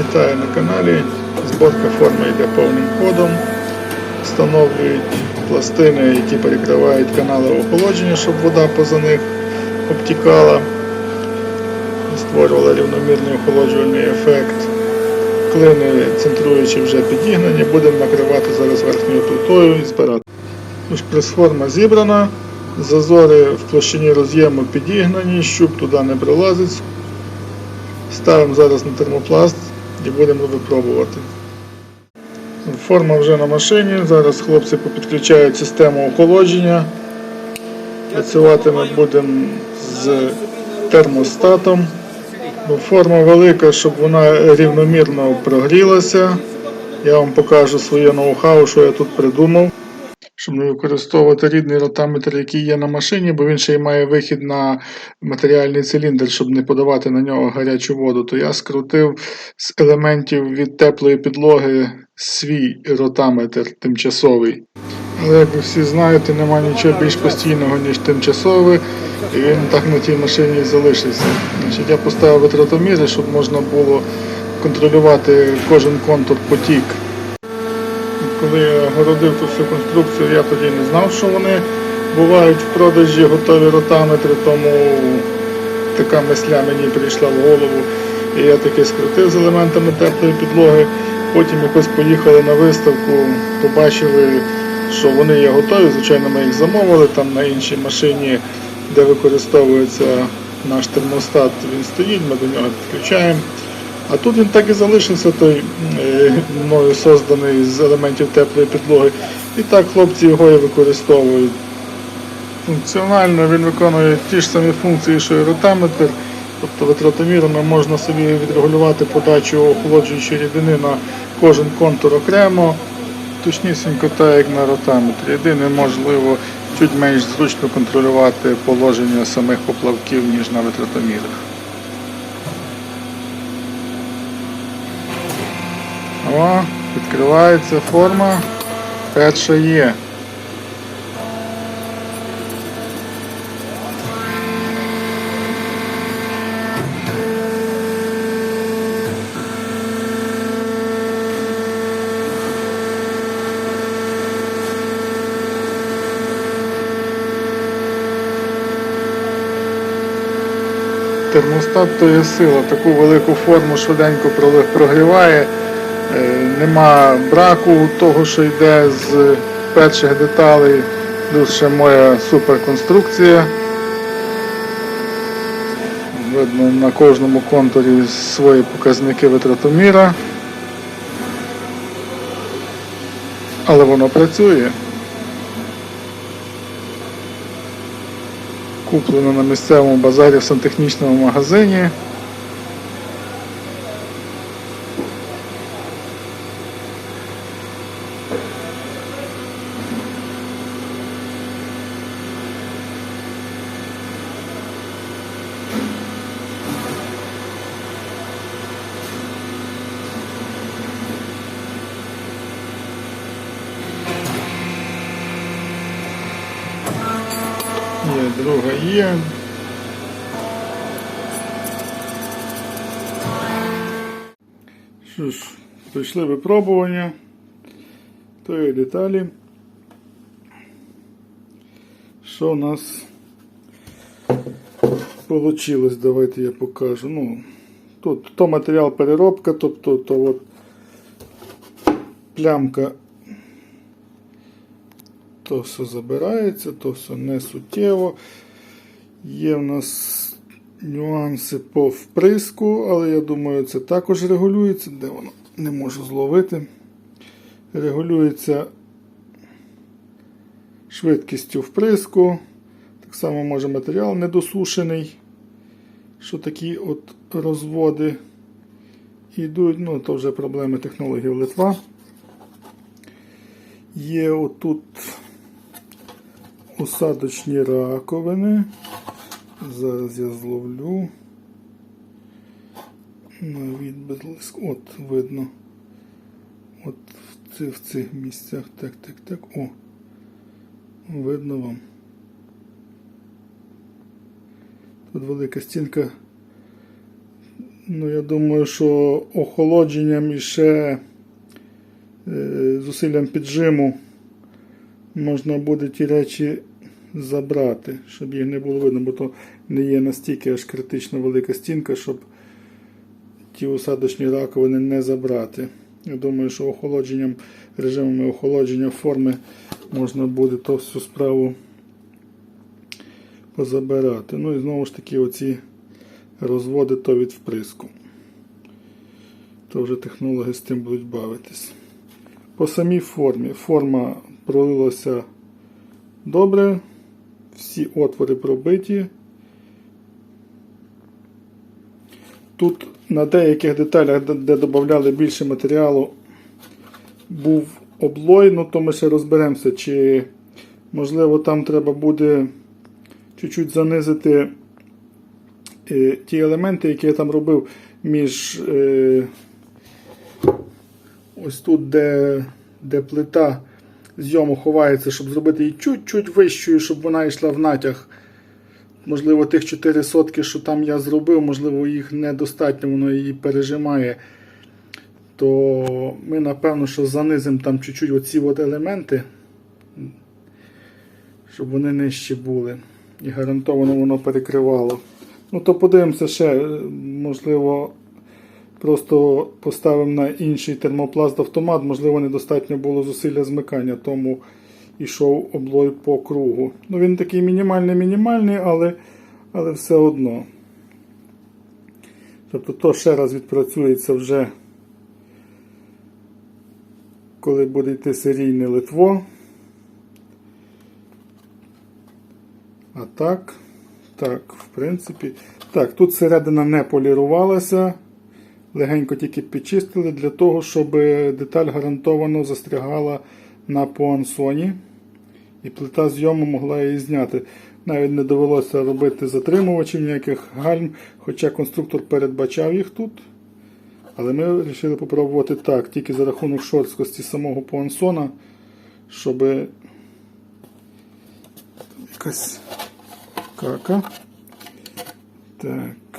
Вітаю на каналі. Зборка форми йде повним ходом. Встановлюють пластини, які перекривають канали охолодження, щоб вода поза них обтікала. Створювала рівномірний охолоджувальний ефект. Клини центруючи вже підігнані, будемо накривати зараз верхньою плитою і збирати. Тож прес-форма зібрана, зазори в площині роз'єму підігнані, щуп туди не пролазить. Ставимо зараз на термопласт і будемо випробувати. Форма вже на машині. Зараз хлопці попідключають систему охолодження. Працювати ми будемо з термостатом. Ну, Форма велика, щоб вона рівномірно прогрілася. Я вам покажу своє ноу-хау, що я тут придумав. Щоб не використовувати рідний ротаметр, який є на машині, бо він ще й має вихід на матеріальний циліндр, щоб не подавати на нього гарячу воду, то я скрутив з елементів від теплої підлоги свій ротаметр тимчасовий. Але як ви всі знаєте, немає нічого більш постійного, ніж тимчасове, і він так на тій машині і залишився. Значить, я поставив витратоміри, щоб можна було контролювати кожен контур потік. Коли я городив ту всю конструкцію, я тоді не знав, що вони бувають в продажі готові ротаметри, тому така мисля мені прийшла в голову. І я таки скрутив з елементами теплої підлоги. Потім якось поїхали на виставку, побачили, що вони є готові. Звичайно, ми їх замовили там на іншій машині, де використовується наш термостат. Він стоїть, ми до нього підключаємо. А тут він так і залишився, той е, мною созданий з елементів теплої підлоги. І так хлопці його і використовують. Функціонально він виконує ті ж самі функції, що і ротаметр. Тобто витратомірами можна собі відрегулювати подачу охолоджуючої рідини на кожен контур окремо, точнісінько так, як на ротаметрі. Єдине, можливо, чуть менш зручно контролювати положення самих поплавків, ніж на витратомірах. О, відкривається форма. Перша є. Термостат то є сила, таку велику форму швиденько прогріває. Е, Нема браку того, що йде з перших деталей. Плюс ще моя суперконструкція. Видно на кожному контурі свої показники витратоміра. Але воно працює. Куплено на місцевому базарі в сантехнічному магазині. друга є. Що ж, пройшли випробування тої деталі. Що у нас вийшло, давайте я покажу. Ну, тут то матеріал переробка, тобто то от плямка то все забирається, то все не суттєво. Є в нас нюанси по вприску, але я думаю, це також регулюється, де воно не можу зловити. Регулюється швидкістю вприску. Так само може матеріал недосушений, що такі от розводи йдуть. Ну, то вже проблеми технологів Литва. Є отут осадочні раковини. Зараз я зловлю. Навіть без. От видно. От в цих, в цих місцях. Так, так, так. О. Видно вам. Тут велика стінка Ну, я думаю, що охолодженням і ще е, зусиллям піджиму можна буде ті речі забрати, щоб їх не було видно, бо то не є настільки аж критично велика стінка, щоб ті осадочні раковини не забрати. Я думаю, що охолодженням, режимами охолодження форми можна буде то всю справу позабирати. Ну і знову ж таки оці розводи то від вприску. То вже технологи з тим будуть бавитись. По самій формі. Форма пролилася добре, всі отвори пробиті. Тут на деяких деталях, де- додавали більше матеріалу, був облой, ну то ми ще розберемося, чи можливо там треба буде чуть-чуть занизити е, ті елементи, які я там робив між е, ось тут, де, де плита зйому ховається, щоб зробити її чуть-чуть вищою, щоб вона йшла в натяг. Можливо, тих 4 сотки, що там я зробив, можливо, їх недостатньо, воно її пережимає. То ми, напевно, що занизимо там чуть-чуть оці от елементи, щоб вони нижчі були. І гарантовано воно перекривало. Ну, то подивимося ще, е, можливо, просто поставимо на інший термопласт автомат, можливо, недостатньо було зусилля змикання, тому йшов облой по кругу. Ну, він такий мінімальний-мінімальний, але, але все одно. Тобто то ще раз відпрацюється вже, коли буде йти серійне литво. А так, так, в принципі. Так, тут середина не полірувалася. Легенько тільки підчистили для того, щоб деталь гарантовано застрягала на поансоні. І плита зйому могла її зняти. Навіть не довелося робити затримувачів ніяких гальм, хоча конструктор передбачав їх тут. Але ми вирішили попробувати так, тільки за рахунок шорсткості самого поансона, щоб якась кака. Так.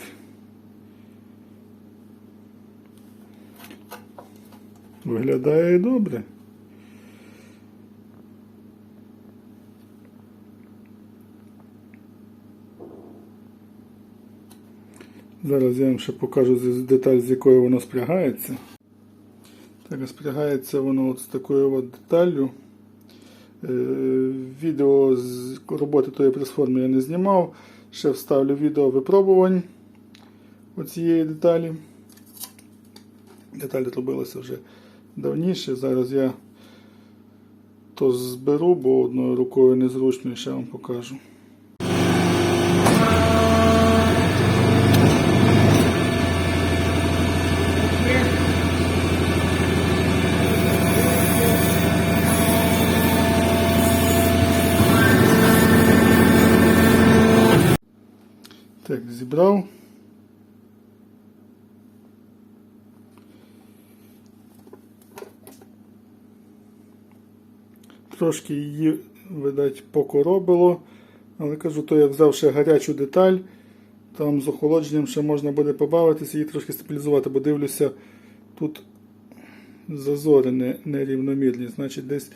Виглядає добре. Зараз я вам ще покажу деталь, з якою воно спрягається. Так, спрягається воно от з такою от деталлю. Е, Відео з роботи тої прес-форми я не знімав. Ще вставлю відео випробувань оцієї деталі. Деталь робилася вже давніше. Зараз я то зберу, бо одною рукою незручно і ще вам покажу. Так, зібрав. Трошки її, видать, покоробило. Але кажу, то я взяв ще гарячу деталь. Там з охолодженням ще можна буде побавитися і трошки стабілізувати, бо дивлюся, тут зазори не, нерівномірні. Значить, десь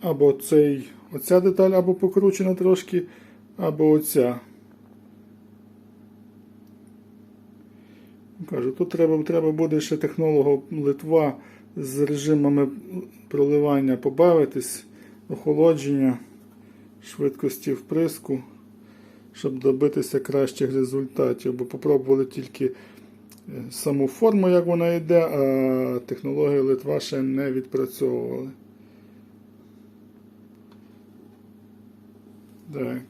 або цей, оця деталь або покручена трошки, або оця. Кажу, тут треба, треба буде ще технологу Литва з режимами проливання побавитись, охолодження, швидкості вприску, щоб добитися кращих результатів. Бо попробували тільки е, саму форму, як вона йде, а технологію Литва ще не відпрацьовували. Так.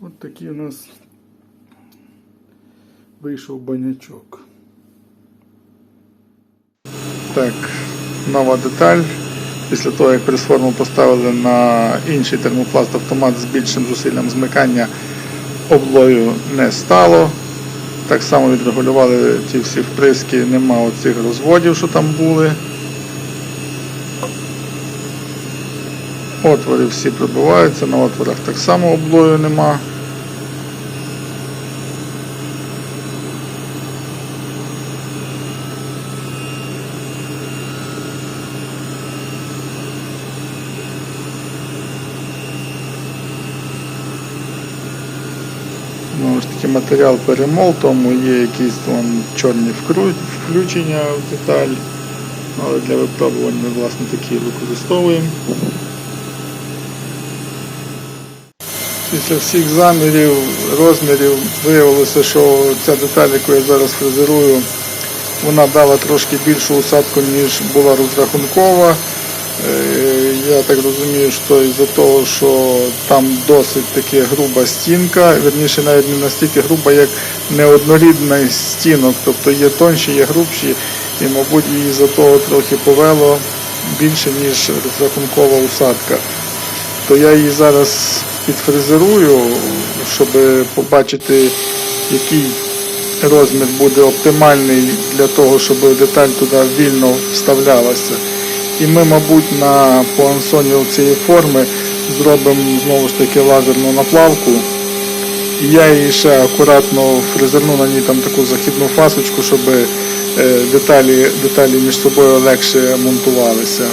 От такий у нас вийшов банячок. Так, нова деталь. Після того, як прес-форму поставили на інший термопласт автомат з більшим зусиллям змикання, облою не стало. Так само відрегулювали ті всі вприски, нема оцих розводів, що там були. Отвори всі пробиваються, на отворах так само облою нема. Знову ж таки матеріал перемол, тому є якісь там чорні включення в деталь. Але для випробувань ми власне такі використовуємо. Після всіх замірів, розмірів виявилося, що ця деталь, яку я зараз фрезерую, вона дала трошки більшу усадку, ніж була розрахункова. Я так розумію, що із-за того, що там досить таки груба стінка, верніше навіть не настільки груба, як неоднорідний стінок, тобто є тонші, є грубші, і, мабуть, її за того трохи повело більше, ніж розрахункова усадка. То я її зараз підфрезерую, щоб побачити, який розмір буде оптимальний для того, щоб деталь туди вільно вставлялася. І ми, мабуть, на поансоні цієї форми зробимо знову ж таки лазерну наплавку. І я її ще акуратно фрезерну на ній там таку західну фасочку, щоб е, деталі, деталі між собою легше монтувалися.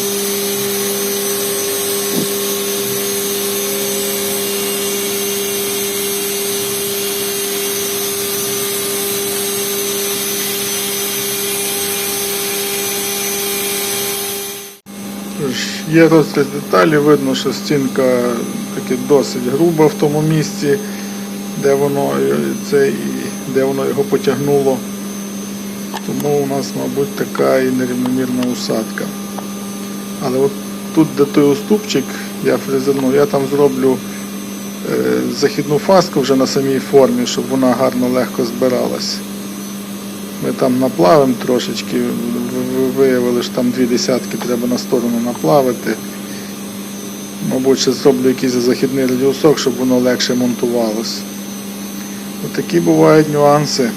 Є розріз деталі, видно, що стінка таки досить груба в тому місці, де воно, е, це, де воно його потягнуло. Тому у нас, мабуть, така і нерівномірна усадка. Але от тут, де той уступчик, я фрезерну, я там зроблю е, західну фаску вже на самій формі, щоб вона гарно легко збиралась. Ми там наплавимо трошечки, виявили, що там дві десятки треба на сторону наплавити. Мабуть, ще зроблю якийсь західний радіусок, щоб воно легше монтувалось. Отакі бувають нюанси.